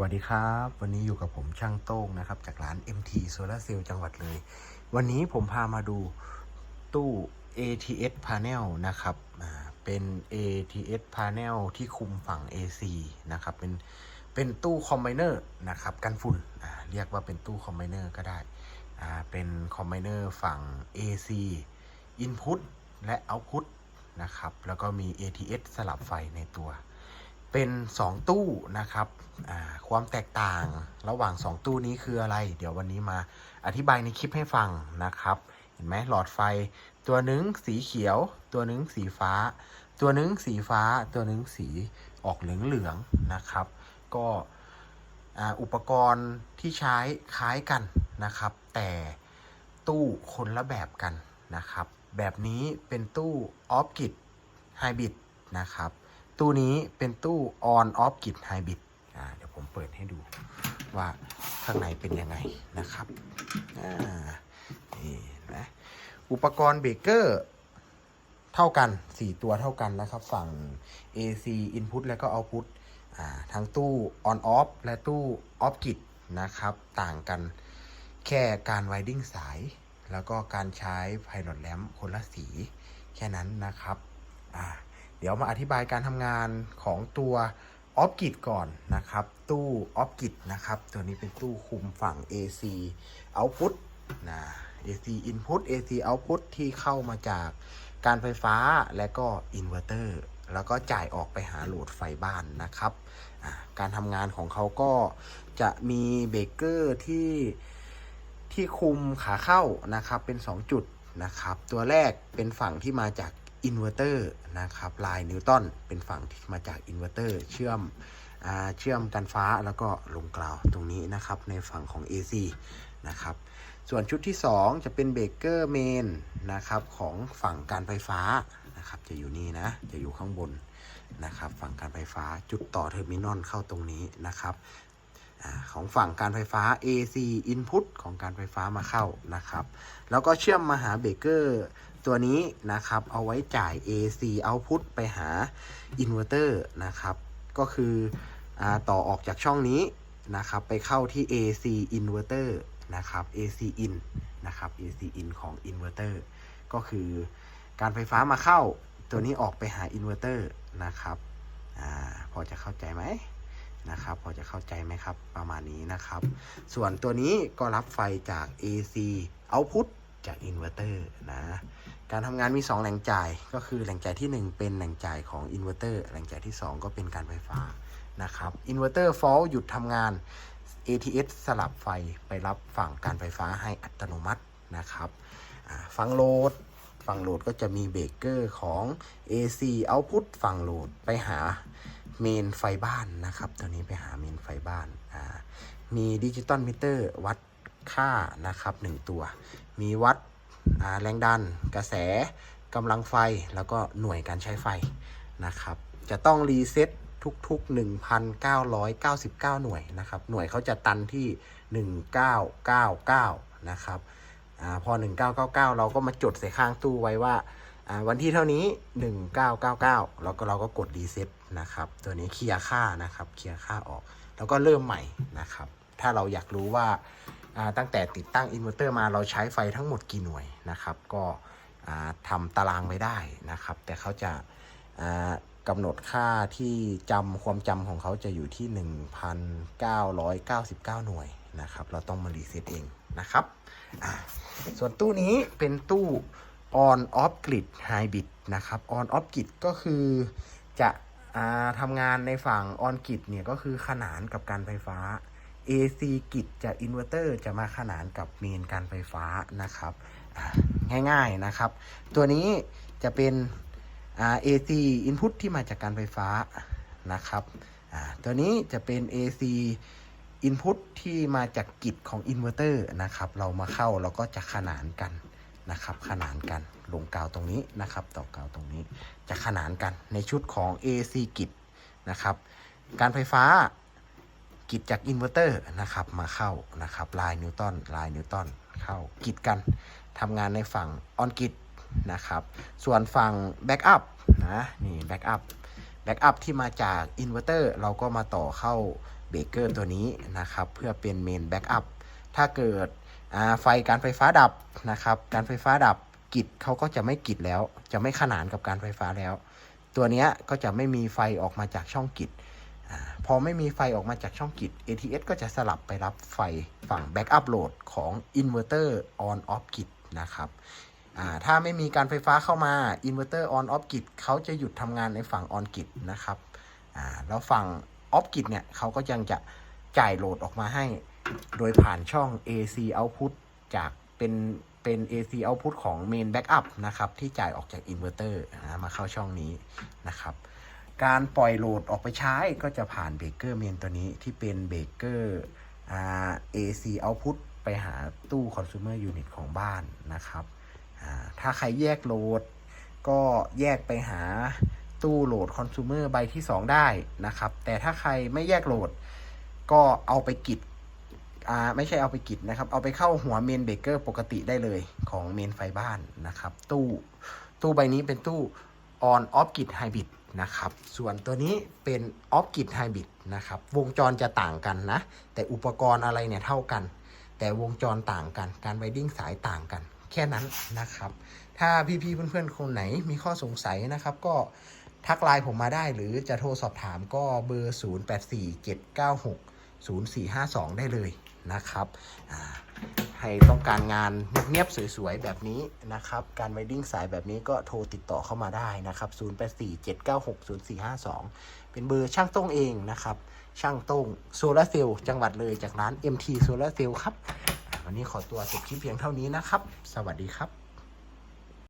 วัสดีครับ วันนี้อยู่กับผมช่างโต้งนะครับ จากร้าน MT Solar Cell จังหวัดเลย วันนี้ผมพามาดูตู้ ATS Panel นะครับเป็น ATS Panel ที่คุมฝั่ง AC นะครับเป็นเป็นตู้คอมไบเนอร์นะครับกันฝุ่นเรียกว่าเป็นตู้คอมไบเนอร์ก็ได้เป็นคอมไบเนอร์ฝั่ง AC Input และ Output นะครับแล้วก็มี ATS สลับไฟในตัว เป็น 2 ตู้นะครับความแตกต่างระหว่าง 2 ตู้นี้คืออะไร เดี๋ยววันนี้มาอธิบายในคลิปให้ฟังนะครับ เห็นไหมหลอดไฟ ตัวหนึ่งสีเขียว ตัวหนึ่งสีฟ้า ตัวหนึ่งสีฟ้า ตัวหนึ่งสีออกเหลืองๆนะครับ ก็อุปกรณ์ที่ใช้คล้ายกันนะครับ แต่ตู้คนละแบบกันนะครับ แบบนี้เป็นตู้ออฟกิดไฮบริดนะครับ ตู้นี้เป็นตู้ on off grid hybrid อ่าเดี๋ยวผมเปิดให้ดูว่าข้างในเป็นยังไงนะครับอ่านี่นไหมอุปกรณ์เบรกเกอร์เท่ากัน 4 ตัวเท่ากันนะครับ ฝั่ง AC input และก็ output อ่าทั้งตู้ on off และตู้ off grid นะครับ ต่างกันแค่การ winding สาย แล้วก็การใช้ pilot lamp คนละสี แค่นั้นนะครับ อ่า เดี๋ยวมาอธิบายการทำงานของตัวออฟกิดก่อนนะครับ ตู้ออฟกิดนะครับ ตัวนี้เป็นตู้คุมฝั่ง AC output นะ AC input AC output ที่เข้ามาจากการไฟฟ้าและก็อินเวอร์เตอร์แล้วก็จ่ายออกไปหาโหลดไฟบ้านนะครับ การทำงานของเขาก็จะมีเบรกเกอร์ที่ที่คุมขาเข้านะครับเป็น 2 จุดนะครับ ตัวแรกเป็นฝั่งที่มาจาก อินเวอร์เตอร์นะครับลายนิวตันเป็นฝั่งที่มาจากอินเวอร์เตอร์เชื่อมอเชื่อมกันฟ้าแล้วก็ลงกล่าวตรงนี้นะครับในฝั่งของ AC นะครับส่วนชุดที่ 2 จะเป็นเบรกเกอร์เมนนะครับของฝั่งการไฟฟ้านะครับจะอยู่นี่นะจะอยู่ข้างบนนะครับฝั่งการไฟฟ้าจุดต่อเทอร์มินอลเข้าตรงนี้นะครับอของฝั่งการไฟฟ้า AC input ของการไฟฟ้ามาเข้านะครับ แล้วก็เชื่อมมาหาเบรกเกอร์ ตัวนี้นะครับเอาไว้จ่าย AC output ไปหาอินเวอร์เตอร์นะครับ ก็คืออต่อออกจากช่องนี้นะครับ ไปเข้าที่ AC inverter นะครับ AC in นะครับ AC in ของอินเวอร์เตอร์ก็คือการไฟฟ้ามาเข้าตัวนี้ออกไปหาอินเวอร์เตอร์นะครับอพอจะเข้าใจไหมนะครับ พอจะเข้าใจไหมครับ ประมาณนี้นะครับ ส่วนตัวนี้ก็รับไฟจาก AC output จากอินเวอร์เตอร์นะ การทำงานมี 2 แหล่งจ่ายก็คือแหล่งจ่ายที่ 1 เป็นแหล่งจ่ายของอินเวอร์เตอร์แหล่งจ่ายที่ 2 ก็เป็นการไฟฟ้านะครับอินเวอร์เตอร์ฟอลหยุดทำงาน ATS สลับไฟไปรับฝั่งการไฟฟ้าให้อัตโนมัตินะครับฝั่งโหลดฝั่งโหลดก็จะมีเบรกเกอร์ของ AC output ฝั่งโหลดไปหาเมนไฟบ้านนะครับ ตัวนี้ไปหาเมนไฟบ้าน มีดิจิตอลมิเตอร์วัด ค่านะครับ1ตัว มีวัดแรงดัน กระแสกำลังไฟแล้วก็หน่วยการใช้ไฟนะครับ จะต้องรีเซ็ตทุกๆ 1,999 หน่วยนะครับ หน่วยเขาจะตันที่ 1999 นะครับอาพอ 1999 เราก็มาจดใส่ข้างตู้ไว้ว่าวันที่เท่านี้ 1999 แล้วก็เราก็กดรีเซ็ตนะครับ ตัวนี้เคลียร์ค่านะครับ เคลียร์ค่าออก แล้วก็เริ่มใหม่นะครับ ถ้าเราอยากรู้ว่า ตั้งแต่ติดตั้งอินเวอร์เตอร์มาเราใช้ไฟทั้งหมดกี่หน่วยนะครับ ก็อ่าทำตารางไว้ได้นะครับ แต่เขาจะอ่ากำหนดค่าที่จำความจำของเขาจะอยู่ที่ 1,999 หน่วยนะครับ เราต้องมารีเซ็ตเองนะครับส่วนตู้นี้เป็นตู้ on off grid hybrid นะครับ on off grid ก็คือจะอทำงานในฝั่ง on grid เนี่ยก็คือขนานกับการไฟฟ้า AC กิจจากอินเวอร์เตอร์จะมาขนานกับเมนการไฟฟ้านะครับง่ายๆนะครับ ตัวนี้จะเป็นอ่า AC input ที่มาจากการไฟฟ้านะครับตัวนี้จะเป็น AC input ที่มาจากกิจของอินเวอร์เตอร์นะครับ เรามาเข้าเราก็จะขนานกันนะครับ ขนานกันลงกาวตรงนี้นะครับ ต่อกาวตรงนี้จะขนานกันในชุดของ AC กิจนะครับ การไฟฟ้า กิจจากอินเวอร์เตอร์นะครับมาเข้านะครับลายนิวตันลายนิวตันเข้ากิจกันทำงานในฝั่งออนกิจนะครับ ส่วนฝั่งแบ็กอัพนะนี่แบ็กอัพแบ็กอัพที่มาจากอินเวอร์เตอร์เราก็มาต่อเข้าเบเบรกเกอร์ตัวนี้นะครับเพื่อเป็นเมนแบ็กอัพถ้าเกิดไฟการไฟฟ้าดับนะครับการไฟฟ้าดับกิจเขาก็จะไม่กิจแล้ว จะไม่ขนานกับการไฟฟ้าแล้ว ตัวเนี้ยก็จะไม่มีไฟออกมาจากช่องกิจ พอไม่มีไฟออกมาจากช่องกิจ ATS ก็จะสลับไปรับไฟฝั่ง Backup Load ของ Inverter On Off กิจนะครับถ้าไม่มีการไฟฟ้าเข้ามา Inverter On Off กิจเขาจะหยุดทำงานในฝั่ง On กิจนะครับแล้วฝั่ง Off กิจเนี่ยเขาก็ยังจะจ่ายโหลดออกมาให้ โดยผ่านช่อง AC output จากเป็นเป็น AC output ของ main backup นะครับ ที่จ่ายออกจาก inverter นะมาเข้าช่องนี้นะครับ การปล่อยโหลดออกไปใช้ก็จะผ่านเบรกเกอร์เมนตัวนี้ที่เป็นเบรกเกอร์ AC output ไปหาตู้ consumer unit ของบ้านนะครับถ้าใครแยกโหลด ก็แยกไปหาตู้โหลด consumer ใบที่ 2 ได้นะครับ แต่ถ้าใครไม่แยกโหลด ก็เอาไปกิดอ่าไม่ใช่เอาไปกิดนะครับ เอาไปเข้าหัวเมนเบรกเกอร์ปกติได้เลยของเมนไฟบ้านนะครับ ตู้ตู้ใบนี้เป็นตู้ on off grid hybrid นะครับ ส่วนตัวนี้เป็น off grid hybrid นะครับ วงจรจะต่างกันนะ แต่อุปกรณ์อะไรเนี่ยเท่ากัน แต่วงจรต่างกัน การไวดิ้งสายต่างกัน แค่นั้นนะครับ ถ้าพี่ๆเพื่อนๆคนไหนมีข้อสงสัยนะครับก็ทักไลน์ผมมาได้หรือจะโทรสอบถามก็เบอร์ 084796 0452 ได้เลยนะครับอ่า ใครต้องการงานเงียบๆสวยๆ แบบนี้นะครับ การไวดิ้งสายแบบนี้ก็โทรติดต่อเข้ามาได้นะครับ 084796 0452 เป็นเบอร์ช่างต้งเองนะครับ ช่างต้งโซลาเซลล์จังหวัดเลยจากร้าน MT โซลาเซลล์ครับ วันนี้ขอตัวจบคลิปเพียงเท่านี้นะครับ สวัสดีครับ